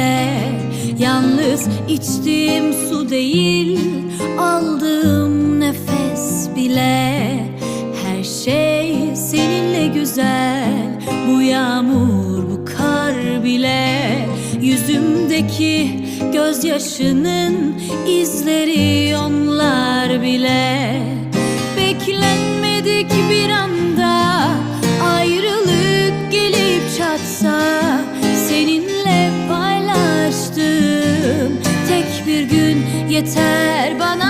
ses bile. Yalnız içtiğim su değil Aldığım nefes bile. Her şey seninle güzel Bu yağmur bu kar bile. Yüzümdeki gözyaşının izleri onlar bile. Beklenmedik bir anda yeter bana